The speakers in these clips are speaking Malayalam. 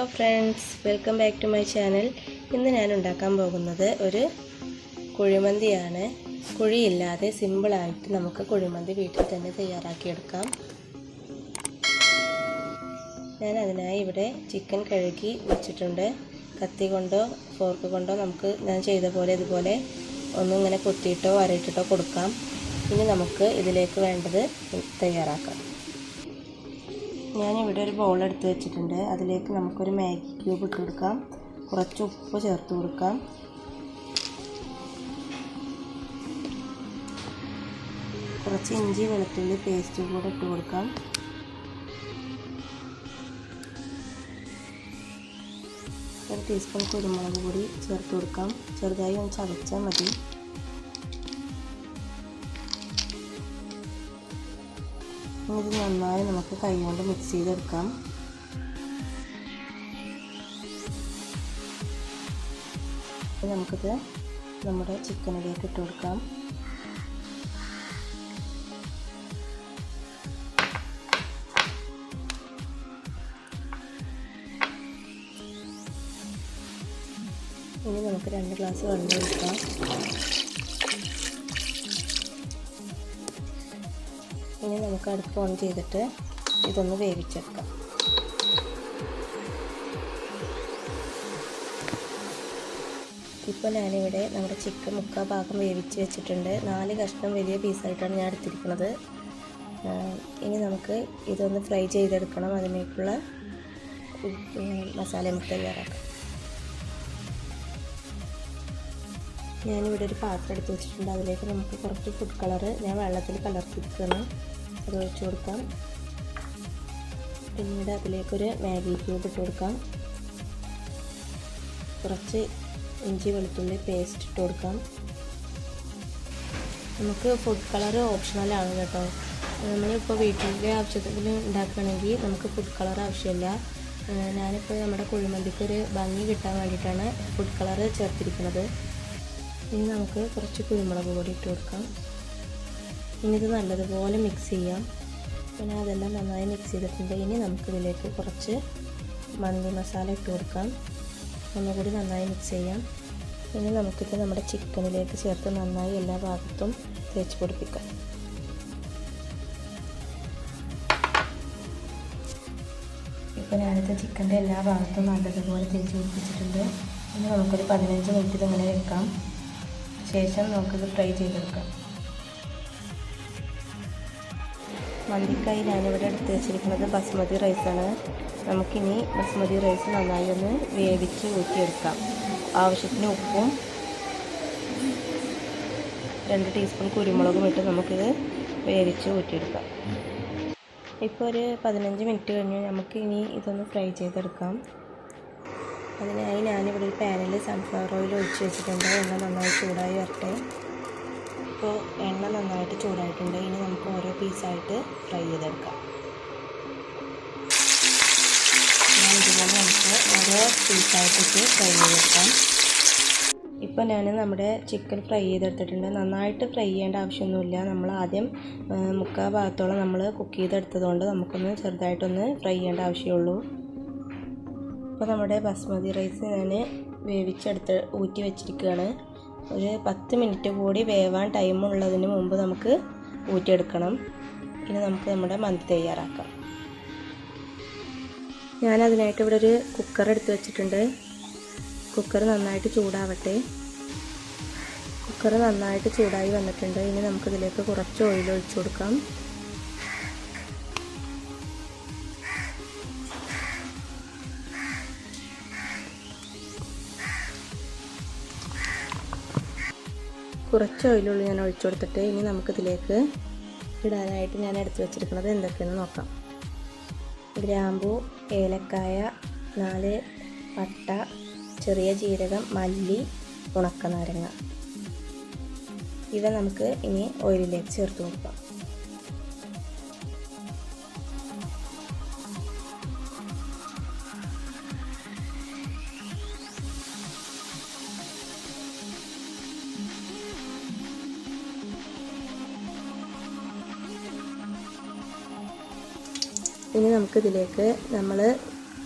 Hello friends welcome back to my channel ഇന്ന് ഞാൻ ഉണ്ടാക്കാൻ പോകുന്നത് ഒരു കുഴിമന്തിയാണ്. കുഴിയില്ലാതെ സിമ്പിളായിട്ട് നമുക്ക് കുഴിമന്തി വീട്ടിൽ തന്നെ തയ്യാറാക്കിയെടുക്കാം. ഞാൻ അതിനായി ഇവിടെ ചിക്കൻ കഴുകി വെച്ചിട്ടുണ്ട്. കത്തി കൊണ്ടോ ഫോർക്ക് കൊണ്ടോ നമുക്ക് ഞാൻ ചെയ്ത പോലെ ഇതുപോലെ ഒന്നിങ്ങനെ കുത്തിയിട്ടോ വരയിട്ടിട്ടോ കൊടുക്കാം. ഇനി നമുക്ക് ഇതിലേക്ക് വേണ്ടത് തയ്യാറാക്കാം. ഞാനിവിടെ ഒരു ബൗൾ എടുത്ത് വെച്ചിട്ടുണ്ട്. അതിലേക്ക് നമുക്കൊരു മാഗി ക്യൂബ് ഇട്ട് കൊടുക്കാം. കുറച്ച് ഉപ്പ് ചേർത്ത് കൊടുക്കാം. കുറച്ച് ഇഞ്ചി വെളുത്തുള്ളി പേസ്റ്റ് കൂടെ ഇട്ട് കൊടുക്കാം. ഒരു ടീസ്പൂൺ കുരുമുളക് പൊടി ചേർത്ത് കൊടുക്കാം. ചെറുതായി ഒന്ന് ചതച്ചാൽ മതി. ഇത് നന്നായി നമുക്ക് കൈ കൊണ്ട് മിക്സ് ചെയ്തെടുക്കാം. നമുക്കിത് നമ്മുടെ ചിക്കനിലേക്ക് ഇട്ട് കൊടുക്കാം. ഇനി നമുക്ക് രണ്ട് ഗ്ലാസ് വെള്ളം ഒഴിക്കാം. ഇനി നമുക്ക് അടുപ്പ് ഓൺ ചെയ്തിട്ട് ഇതൊന്ന് വേവിച്ചെടുക്കാം. ഇപ്പോൾ ഞാനിവിടെ നമ്മുടെ ചിക്കൻ മുക്കാൽ ഭാഗം വേവിച്ച് വെച്ചിട്ടുണ്ട്. നാല് കഷ്ണം വലിയ പീസായിട്ടാണ് ഞാൻ എടുത്തിരിക്കുന്നത്. ഇനി നമുക്ക് ഇതൊന്ന് ഫ്രൈ ചെയ്തെടുക്കണം. അതിലേക്കുള്ള മസാല നമുക്ക് തയ്യാറാക്കാം. ഞാനിവിടെ ഒരു പാത്രം എടുത്ത് വെച്ചിട്ടുണ്ട്. അതിലേക്ക് നമുക്ക് കുറച്ച് ഫുഡ് കളറ് ഞാൻ വെള്ളത്തിൽ കലർത്തിയിരിക്കുകയാണ്. അത് ഒഴിച്ച് കൊടുക്കാം. പിന്നീട് അതിലേക്കൊരു മാഗി ക്യൂബ് ഇട്ട് കൊടുക്കാം. കുറച്ച് ഇഞ്ചി വെളുത്തുള്ളി പേസ്റ്റ് ഇട്ട് കൊടുക്കാം. നമുക്ക് ഫുഡ് കളർ ഓപ്ഷണലാണ് കേട്ടോ. നമ്മളിപ്പോൾ വീട്ടിലെ ആവശ്യത്തിന് ഉണ്ടാക്കുകയാണെങ്കിൽ നമുക്ക് ഫുഡ് കളർ ആവശ്യമില്ല. ഞാനിപ്പോൾ നമ്മുടെ കുഴിമന്തിക്ക് ഒരു ഭംഗി കിട്ടാൻ വേണ്ടിയിട്ടാണ് ഫുഡ് കളർ ചേർത്തിരിക്കുന്നത്. ഇനി നമുക്ക് കുറച്ച് കുരുമുളക് പൊടി ഇട്ട് കൊടുക്കാം. ഇനി ഇത് നല്ലതുപോലെ മിക്സ് ചെയ്യാം. പിന്നെ അതെല്ലാം നന്നായി മിക്സ് ചെയ്തിട്ടുണ്ട്. ഇനി നമുക്ക് ഇതിലേക്ക് കുറച്ച് മന്തി മസാല ഇട്ട് കൊടുക്കാം. ഒന്നുകൂടി നന്നായി മിക്സ് ചെയ്യാം. ഇനി നമുക്കിത് നമ്മുടെ ചിക്കനിലേക്ക് ചേർത്ത് നന്നായി എല്ലാ ഭാഗത്തും തേച്ച് പിടിപ്പിക്കാം. ഇപ്പോൾ ഞാനിത് ചിക്കന്റെ എല്ലാ ഭാഗത്തും നല്ലതുപോലെ തേച്ച് പിടിപ്പിച്ചിട്ടുണ്ട്. ഇനി നമുക്കൊരു പതിനഞ്ച് മിനിറ്റ് ഇതിങ്ങനെ വെക്കാം. ശേഷം നമുക്കിത് ഫ്രൈ ചെയ്തെടുക്കാം. മന്തിക്കായി ഞാനിവിടെ എടുത്ത് വെച്ചിരിക്കുന്നത് ബസ്മതി റൈസാണ്. നമുക്കിനി ബസ്മതി റൈസ് നന്നായി ഒന്ന് വേവിച്ച് ഊറ്റിയെടുക്കാം. ആവശ്യത്തിന് ഉപ്പും രണ്ട് ടീസ്പൂൺ കുരുമുളകും ഇട്ട് നമുക്കിത് വേവിച്ച് ഊറ്റിയെടുക്കാം. ഇപ്പോൾ ഒരു പതിനഞ്ച് മിനിറ്റ് കഴിഞ്ഞ് നമുക്കിനി ഇതൊന്ന് ഫ്രൈ ചെയ്തെടുക്കാം. അതിനായി ഞാനിവിടെ ഒരു പാനിൽ സൺഫ്ലവർ ഓയിൽ ഒഴിച്ച് വെച്ചിട്ടുണ്ട്. എണ്ണ നന്നായി ചൂടായി വരട്ടെ. ഇപ്പോൾ എണ്ണ നന്നായിട്ട് ചൂടായിട്ടുണ്ട്. ഇനി നമുക്ക് ഓരോ പീസായിട്ട് ഫ്രൈ ചെയ്തെടുക്കാം. ഞാൻ ഇതുപോലെ നമുക്ക് ഓരോ പീസായിട്ടിട്ട് ഫ്രൈ ചെയ്തെടുക്കാം. ഇപ്പോൾ ഞാൻ നമ്മുടെ ചിക്കൻ ഫ്രൈ ചെയ്തെടുത്തിട്ടുണ്ട്. നന്നായിട്ട് ഫ്രൈ ചെയ്യേണ്ട ആവശ്യമൊന്നുമില്ല. നമ്മൾ ആദ്യം മുക്കാൽ ഭാഗത്തോളം നമ്മൾ കുക്ക് ചെയ്തെടുത്തതുകൊണ്ട് നമുക്കൊന്ന് ചെറുതായിട്ടൊന്ന് ഫ്രൈ ചെയ്യേണ്ട ആവശ്യമുള്ളൂ. ഇപ്പോൾ നമ്മുടെ ബസ്മതി റൈസ് ഞാൻ വേവിച്ചെടുത്ത് ഊറ്റി വെച്ചിരിക്കുകയാണ്. ഒരു പത്ത് മിനിറ്റ് കൂടി വേവാൻ ടൈം ഉള്ളതിന് മുമ്പ് നമുക്ക് ഊറ്റിയെടുക്കണം. ഇനി നമുക്ക് നമ്മുടെ മന്തി തയ്യാറാക്കാം. ഞാനതിനായിട്ട് ഇവിടെ ഒരു കുക്കർ എടുത്ത് വെച്ചിട്ടുണ്ട്. കുക്കർ നന്നായിട്ട് ചൂടാവട്ടെ. കുക്കർ നന്നായിട്ട് ചൂടായി വന്നിട്ടുണ്ട്. ഇനി നമുക്കിതിലേക്ക് കുറച്ച് ഓയിൽ ഒഴിച്ചു കൊടുക്കാം. കുറച്ച് ഓയിലുള്ളൂ ഞാൻ ഒഴിച്ചു കൊടുത്തിട്ട് ഇനി നമുക്കിതിലേക്ക് ഇടാനായിട്ട് ഞാൻ എടുത്തു വെച്ചിരിക്കുന്നത് എന്തൊക്കെയെന്ന് നോക്കാം. ഗ്രാമ്പു ഏലക്കായ നാല് പട്ട ചെറിയ ജീരകം മല്ലി ഉണക്കനാരങ്ങ. ഇവ നമുക്ക് ഇനി ഓയിലിലേക്ക് ചേർത്ത് കൊടുക്കാം. ഇനി നമുക്കിതിലേക്ക് നമ്മൾ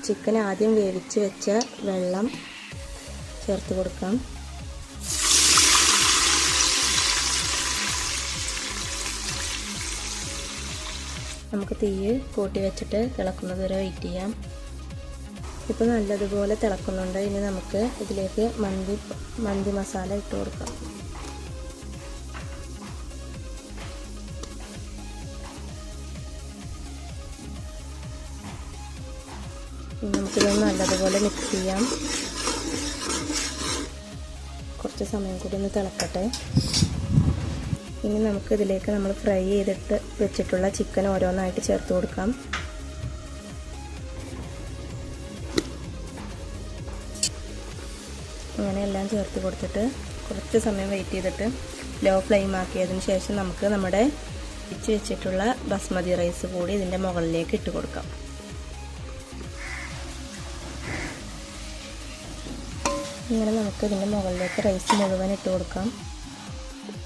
ചിക്കൻ ആദ്യം വേവിച്ച് വെച്ച വെള്ളം ചേർത്ത് കൊടുക്കാം. നമുക്ക് തീ കൂട്ടി വെച്ചിട്ട് തിളക്കുന്നത് വരെ വെയിറ്റ് ചെയ്യാം. ഇപ്പോൾ നല്ലതുപോലെ തിളക്കുന്നുണ്ട്. ഇനി നമുക്ക് ഇതിലേക്ക് മന്തി മന്തി മസാല ഇട്ട് കൊടുക്കാം. ഇനി നമുക്കിത് നല്ലതുപോലെ മിക്സ് ചെയ്യാം. കുറച്ച് സമയം കൂടി ഒന്ന് തിളക്കട്ടെ. ഇനി നമുക്ക് ഇതിലേക്ക് നമ്മൾ ഫ്രൈ ചെയ്തിട്ട് വെച്ചിട്ടുള്ള ചിക്കൻ ഓരോന്നായിട്ട് ചേർത്ത് കൊടുക്കാം. അങ്ങനെ എല്ലാം ചേർത്ത് കൊടുത്തിട്ട് കുറച്ച് സമയം വെയിറ്റ് ചെയ്തിട്ട് ലോ ഫ്ലെയിം ആക്കിയതിന് ശേഷം നമുക്ക് നമ്മുടെ ഇച്ച് വെച്ചിട്ടുള്ള ബസ്മതി റൈസ് കൂടി ഇതിന്റെ മുകളിലേക്ക് ഇട്ട് കൊടുക്കാം. ഇങ്ങനെ നമുക്ക് ഇതിന്റെ മുകളിലേക്ക് റൈസ് മുഴുവൻ ഇട്ട് കൊടുക്കാം.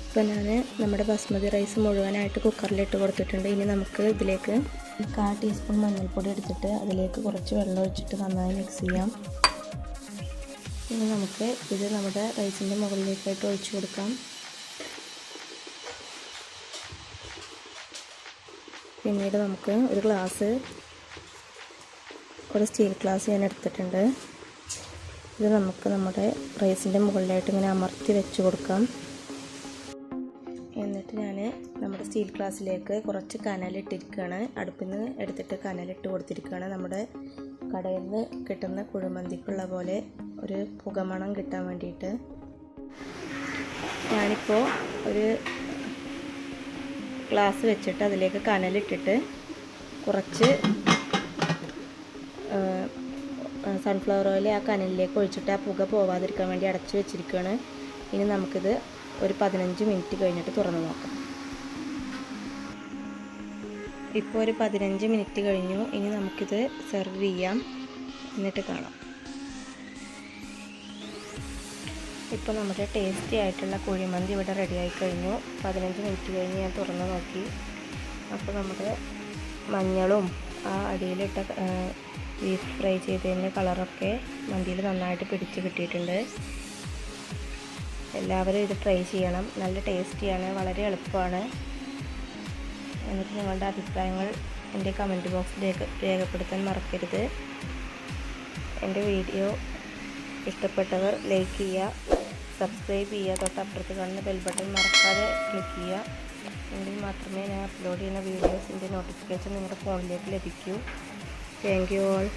ഇപ്പോൾ ഞാൻ നമ്മുടെ ബസ്മതി റൈസ് മുഴുവനായിട്ട് കുക്കറിൽ ഇട്ട് കൊടുത്തിട്ടുണ്ട്. ഇനി നമുക്ക് ഇതിലേക്ക് കാ ടീസ്പൂൺ മഞ്ഞൾപ്പൊടി എടുത്തിട്ട് അതിലേക്ക് കുറച്ച് വെള്ളം ഒഴിച്ചിട്ട് നന്നായി മിക്സ് ചെയ്യാം. ഇനി നമുക്ക് ഇത് നമ്മുടെ റൈസിന്റെ മുകളിലേക്കായിട്ട് ഒഴിച്ചു കൊടുക്കാം. പിന്നീട് നമുക്ക് ഒരു ഗ്ലാസ് ഒരു സ്റ്റീൽ ഗ്ലാസ് ഞാൻ എടുത്തിട്ടുണ്ട്. ഇത് നമുക്ക് നമ്മുടെ റൈസിന്റെ മുകളിലായിട്ട് ഇങ്ങനെ അമർത്തി വെച്ച് കൊടുക്കാം. എന്നിട്ട് ഞാൻ നമ്മുടെ സ്റ്റീൽ ഗ്ലാസ്സിലേക്ക് കുറച്ച് കനലിട്ടിരിക്കുകയാണ്. അടുപ്പിൽ നിന്ന് എടുത്തിട്ട് കനലിട്ട് കൊടുത്തിരിക്കുകയാണ്. നമ്മുടെ കടയിൽ നിന്ന് കിട്ടുന്ന കുഴിമന്തിക്കുള്ള പോലെ ഒരു പുകമണം കിട്ടാൻ വേണ്ടിയിട്ട്. ഞാനിപ്പോൾ ഒരു ഗ്ലാസ് വെച്ചിട്ട് അതിലേക്ക് കനലിട്ടിട്ട് കുറച്ച് സൺഫ്ലവർ ഓയിൽ ആ കനലിലേക്ക് ഒഴിച്ചിട്ട് ആ പുക പോവാതിരിക്കാൻ വേണ്ടി അടച്ചു വെച്ചിരിക്കുകയാണ്. ഇനി നമുക്കിത് ഒരു പതിനഞ്ച് മിനിറ്റ് കഴിഞ്ഞിട്ട് തുറന്ന് നോക്കാം. ഇപ്പോൾ ഒരു പതിനഞ്ച് മിനിറ്റ് കഴിഞ്ഞു. ഇനി നമുക്കിത് സെർവ് ചെയ്യാം. എന്നിട്ട് കാണാം. ഇപ്പോൾ നമ്മുടെ ടേസ്റ്റി ആയിട്ടുള്ള കുഴിമന്തി ഇവിടെ റെഡിയായി കഴിഞ്ഞു. പതിനഞ്ച് മിനിറ്റ് കഴിഞ്ഞ് ഞാൻ തുറന്ന് നോക്കി. അപ്പോൾ നമ്മുടെ മഞ്ഞളും ആ അടിയിലിട്ട ബീഫ് ഫ്രൈ ചെയ്തതിന്റെ കളറൊക്കെ മന്തിയിൽ നന്നായിട്ട് പിടിച്ച് കിട്ടിയിട്ടുണ്ട്. എല്ലാവരും ഇത് ട്രൈ ചെയ്യണം. നല്ല ടേസ്റ്റിയാണ് വളരെ എളുപ്പമാണ്. എന്നിട്ട് നിങ്ങളുടെ അഭിപ്രായങ്ങൾ എന്റെ കമന്റ് ബോക്സിലേക്ക് രേഖപ്പെടുത്താൻ മറക്കരുത്. എന്റെ വീഡിയോ ഇഷ്ടപ്പെട്ടവർ ലൈക്ക് ചെയ്യുക സബ്സ്ക്രൈബ് ചെയ്യുക തൊട്ടപ്പുറത്ത് കാണുന്ന ബെൽ ബട്ടൺ മറക്കാതെ ക്ലിക്ക് ചെയ്യുക. എങ്കിൽ മാത്രമേ ഞാൻ അപ്ലോഡ് ചെയ്യുന്ന വീഡിയോസിന്റെ നോട്ടിഫിക്കേഷൻ നിങ്ങളുടെ ഫോണിലേക്ക് ലഭിക്കൂ. Thank you all.